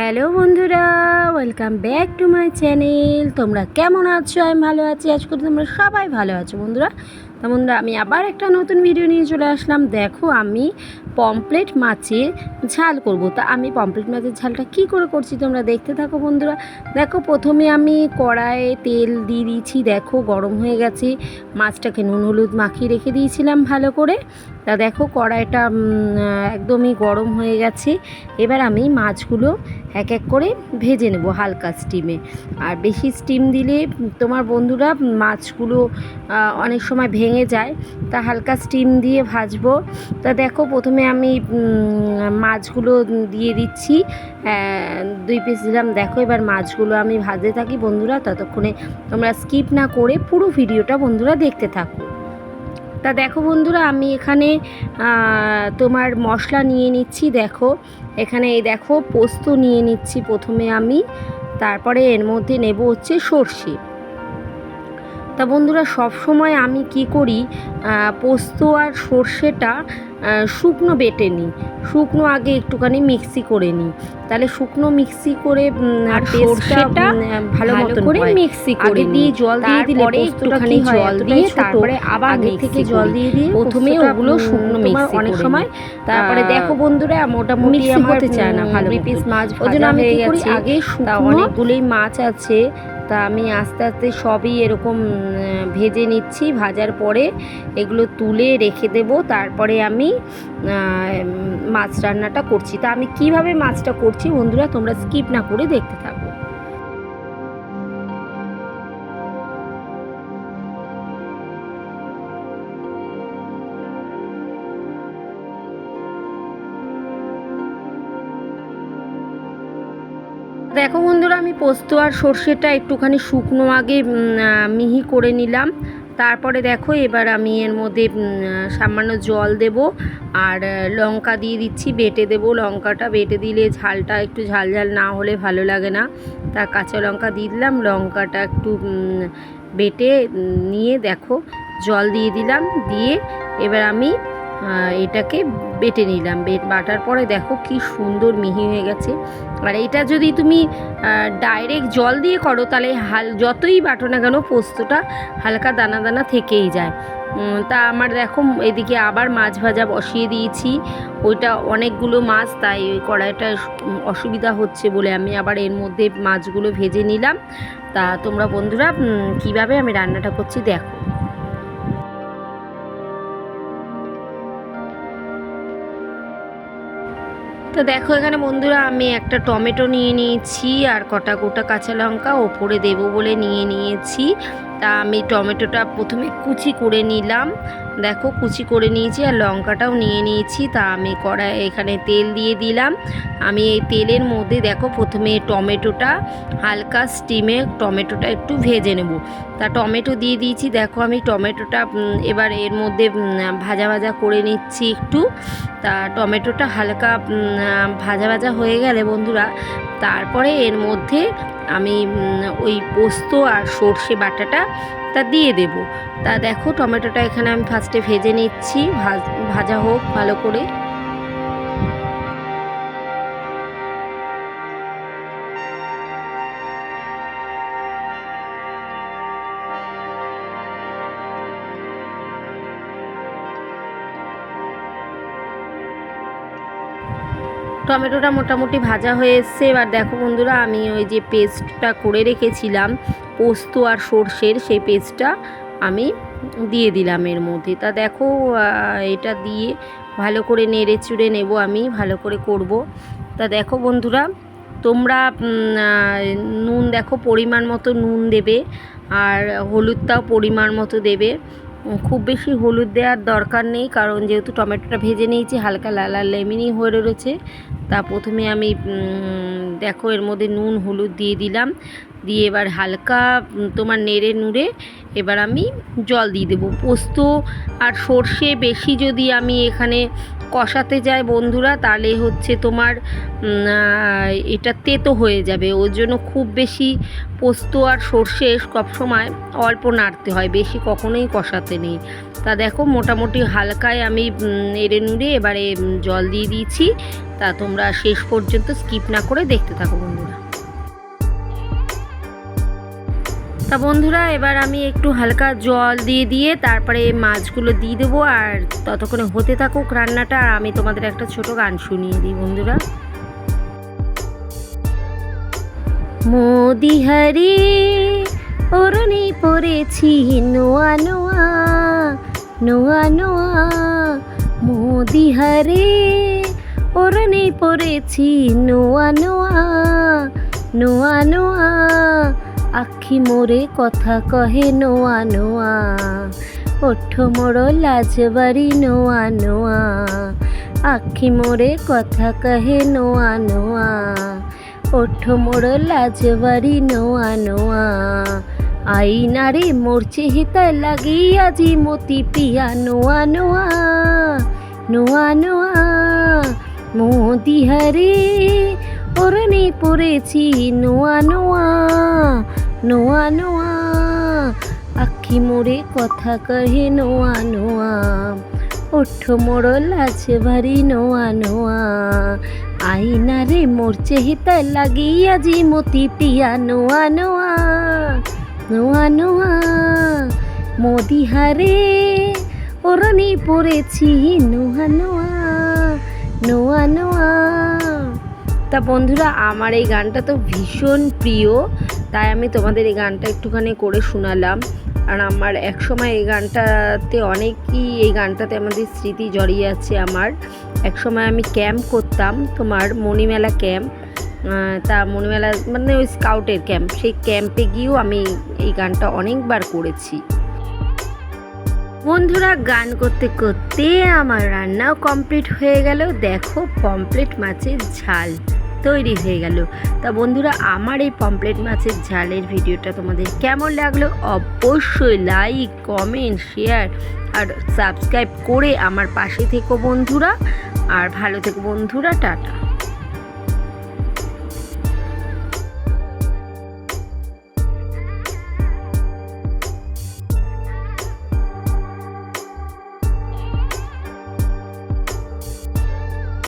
Hello বন্ধুরা, welcome back to my channel. তোমরা কেমন আছো? আমি ভালো আছি। আজ করি তোমরা সবাই ভালো আছো বন্ধুরা। তা বন্ধুরা, আমি আবার একটা নতুন ভিডিও নিয়ে চলে আসলাম। দেখো, আমি পমপ্লেট মাছের ঝাল করব। তা আমি পমপ্লেট মাছের ঝালটা কি করে করছি তোমরা দেখতে থাকো বন্ধুরা। দেখো, প্রথমে আমি কড়াইয়ে তেল দিয়ে দিয়েছি। দেখো, গরম হয়ে গেছে। মাছটাকে নুন, হলুদ মাখিয়ে রেখে দিয়েছিলাম ভালো করে। তা দেখো কড়াইটা একদমই গরম হয়ে গেছে। এবার আমি মাছগুলো এক এক করে ভেজে নেব হালকা স্টিমে আর বেশি স্টিম দিলে তোমার বন্ধুরা মাছগুলো অনেক সময় ভেঙে যায়। তা হালকা স্টিম দিয়ে ভাজবো। তা দেখো প্রথমে আমি মাছগুলো দিয়ে দিচ্ছি। দুই পিস দিলাম। দেখো এবার মাছগুলো আমি ভাজতে থাকি বন্ধুরা। ততক্ষণে তোমরা স্কিপ না করে পুরো ভিডিওটা বন্ধুরা দেখতে থাকো। তা দেখো বন্ধুরা, আমি এখানে তোমার মশলা নিয়ে নিচ্ছি, দেখো। এখানে এই দেখো, পোস্ত নিয়ে নিচ্ছি প্রথমে আমি। তারপরে এর মধ্যে নেব হচ্ছে সর্ষে। তা বন্ধুরা সব সময় আমি কি করি পোস্ত আর সর্ষেটা শুকনো বেটে নিই। শুকনো আগে একটুখানি মিক্সি করে নিই। তাহলে শুকনো মিক্সি করে আর সর্ষেটা ভালো মতো করে মিক্সি করে দিয়ে জল দিয়ে দিলে একটুখানি জল দিয়ে তারপরে আবার আগে থেকে জল দিয়ে দিয়ে প্রথমে ওগুলো শুকনো মিক্সি অনেক সময় তারপরে দেখো বন্ধুরা মোটামুটি মিক্সি হতে চায় না ভালো পিস মাছ ওই জন্য আমি কি করি, আগে শুকনো- অনেকগুলোই মাছ আছে। তা আমি আস্তে আস্তে সবই এরকম ভেজে নিচ্ছি। ভাজার পরে এগুলো তুলে রেখে দেব। তারপরে আমি মাছ রান্নাটা করছি। তা আমি কীভাবে মাছটা করছি বন্ধুরা, তোমরা স্কিপ না করে দেখতে থাকো। দেখো বন্ধুরা, আমি পোস্ত আর সর্ষেটা একটুখানি শুকনো আগে মিহি করে নিলাম। তারপরে দেখো, এবার আমি এর মধ্যে সামান্য জল দেব আর লঙ্কা দিয়ে দিচ্ছি, বেটে দেব লঙ্কাটা। বেটে দিলে ঝালটা একটু ঝাল ঝাল না হলে ভালো লাগে না। তা কাঁচা লঙ্কা দিয়ে দিলাম, লঙ্কাটা একটু বেটে নিয়ে দেখো, জল দিয়ে দিলাম। দিয়ে এবার আমি এটাকে বেটে নিলাম। বেট বাটার পরে দেখো কি সুন্দর মিহি হয়ে গেছে। আর এটা যদি তুমি ডাইরেক্ট জল দিয়ে করো, তাহলে হাল যতই বাটো না কেন পোস্তটা হালকা দানা দানা থেকেই যায়। তা আমার দেখো এদিকে আবার মাছ ভাজা বসিয়ে দিয়েছি। ওইটা অনেকগুলো মাছ, তাই ওই কড়াইটা অসুবিধা হচ্ছে বলে আমি আবার এর মধ্যে মাছগুলো ভেজে নিলাম। তা তোমরা বন্ধুরা কীভাবে আমি রান্নাটা করছি দেখো। তো দেখো এখানে বন্ধুরা, আমি একটা টমেটো নিয়ে নিয়েছি আর কটা গোটা কাঁচা লঙ্কা ওপরে দেবো বলে নিয়ে নিয়েছি। তা আমি টমেটোটা প্রথমে কুচি করে নিলাম। দেখো, কুচি করে নিয়েছি আর লঙ্কাটাও নিয়ে নিয়েছি। তা আমি কড়াই, এখানে তেল দিয়ে দিলাম। আমি এই তেলের মধ্যে দেখো, প্রথমে টমেটোটা হালকা স্টিমে টমেটোটা একটু ভেজে নেব। তা টমেটো দিয়ে দিয়েছি। দেখো, আমি টমেটোটা এবার এর মধ্যে ভাজা ভাজা করে নিচ্ছি একটু। তা টমেটোটা হালকা ভাজা ভাজা হয়ে গেলে বন্ধুরা, তারপরে এর মধ্যে আমি ওই পোস্ত আর সর্ষে বাটাটা তা দিয়ে দেব। তা দেখো টমেটোটা এখানে আমি ফার্স্টে ভেজে নিচ্ছি ভাজ- হোক ভালো করে। টমেটোটা মোটামুটি ভাজা হয়ে এসছে। এবার দেখো বন্ধুরা, আমি ওই যে পেস্টটা করে রেখেছিলাম, পোস্ত আর সর্ষের, সেই পেস্টটা আমি দিয়ে দিলাম এর মধ্যে। তা দেখো এটা দিয়ে ভালো করে নেড়ে চুড়ে নেব আমি, ভালো করে করব। তা দেখো বন্ধুরা, তোমরা নুন দেখো পরিমাণ মতো নুন দেবে, আর হলুদটাও পরিমাণ মতো দেবে। খুব বেশি হলুদ দেওয়ার দরকার নেই, কারণ যেহেতু টমেটোটা ভেজে নিয়েছি, হালকা লাল লেমিনি হয়ে রয়েছে তা প্রথমে আমি দেখো এর মধ্যে নুন হলুদ দিয়ে দিলাম। দিয়ে এবার হালকা তোমার নেড়ে নুড়ে এবার আমি জল দিয়ে দেবো। পোস্ত আর সর্ষে বেশি যদি আমি এখানে কষাতে যাই বন্ধুরা, তাহলে হচ্ছে তোমার এটা তেতো হয়ে যাবে। ওর জন্য খুব বেশি পোস্ত আর সর্ষে সবসময় অল্প নাড়তে হয়, বেশি কখনোই কষাতে নেই। তা দেখো মোটামুটি হালকায় আমি এড়ে নুড়ে এবারে জল দিয়ে দিয়েছি। তা তোমরা শেষ পর্যন্ত স্কিপ না করে দেখতে থাকো বন্ধুরা। তা বন্ধুরা, এবার আমি একটু হালকা জল দিয়ে দিয়ে তারপরে মাছগুলো দিয়ে দেবো আর ততক্ষণে হতে থাকুক রান্নাটা, আর আমি তোমাদের একটা ছোট গান শুনিয়ে দিই বন্ধুরা। মোদি হরি ওরনি পড়েছি নোয়া নোয়া নোয়া নোয়া। মোদি হরে ওরনি পড়েছি নোয়া নোয়া নোয়া নোয়া। আখি মোরে কথা কহে নোয়া নোয়া ওঠ মোড় লাজবাড়ি নোয়া নোয়া আখি মোরে কথা কহে নোয়া নোয়া ওঠ মোড় লাজবাড়ি নোয়া নোয়া আইনারে মোর চেহিতা লাগি আজি মতি পিয়া নোয়া নোয়া নোয়া নোয়া মোদি হরে ওরনে পড়েছি নোয়া নোয়া নোয়া নোয়া, আখি মোরে কথা কহে, নোয়া নোয়া। ওঠ মোড় লাছে ভারি নোয়া নোয়া। আইনা রে মোর চেহিতা লাগিয়া জি মতি পিয়া, নোয়া নোয়া। নোয়া নোয়া, মোদি হারে ওরনি পড়েছি, নোয়া নোয়া নোয়া নোয়া। তা বন্ধুরা, আমার এই গানটা তো ভীষণ প্রিয়, তাই আমি তোমাদের এই গানটা একটুখানি করে শোনালাম। আর আমার একসময় এই গানটাতে অনেকই, এই গানটাতে আমাদের স্মৃতি জড়িয়ে আছে আমার। একসময় আমি ক্যাম্প করতাম, তোমার মণিমেলা ক্যাম্প। তা মণিমেলা মানে ওই স্কাউটের ক্যাম্প, সেই ক্যাম্পে গিয়েও আমি এই গানটা অনেকবার করেছি। বন্ধুরা, গান করতে করতে আমার রান্নাও কমপ্লিট হয়ে গেল। দেখো পমপ্লেট মাছের ঝাল। তৈরি হয়ে গেল। তা বন্ধুরা, আমার এই পমপ্লেট মাছের ঝালের ভিডিওটা তোমাদের কেমন লাগল? অবশ্যই লাইক কমেন্ট শেয়ার আর সাবস্ক্রাইব করে আমার পাশে থেকো বন্ধুরা। আর ভালো থেকো বন্ধুরা, টাটা।